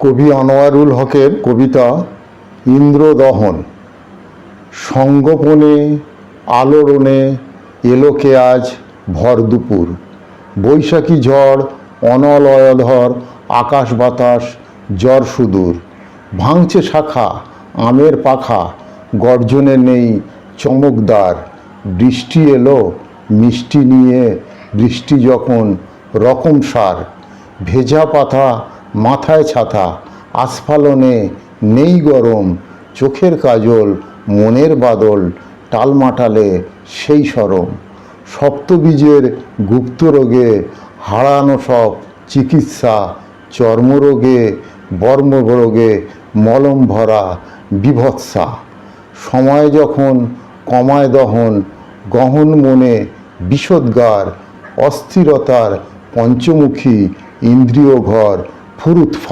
কবি আনোয়ারুল হকের কবিতা ইন্দ্রদহন। সঙ্গোপনে, আলোড়নে এলোকে আজ ভর দুপুর। বৈশাখী ঝড়, অনলয়ধর, আকাশ বাতাস, জ্বর সুদূর। ভাঙছে শাখা, আমের পাখা, গর্জনে নেই চমকদার। বৃষ্টি এলো, মিষ্টি নিয়ে, বৃষ্টি যখন রকম সার। ভেজা পাতা মাথায় ছাতা, আস্ফালনে নেই গরম, চোখের কাজল, মনের বাদল, টালমাটালে সেই সরম। সপ্তবীজের গুপ্ত রোগে হারানো সব চিকিৎসা, চর্মরোগে বর্মরোগে মলম ভরা বিভৎসা। সময় যখন কমায় দহন, গহন মনে বিষোদ্গার, অস্থিরতার পঞ্চমুখী ইন্দ্রিয় ঘর ফুরুৎফা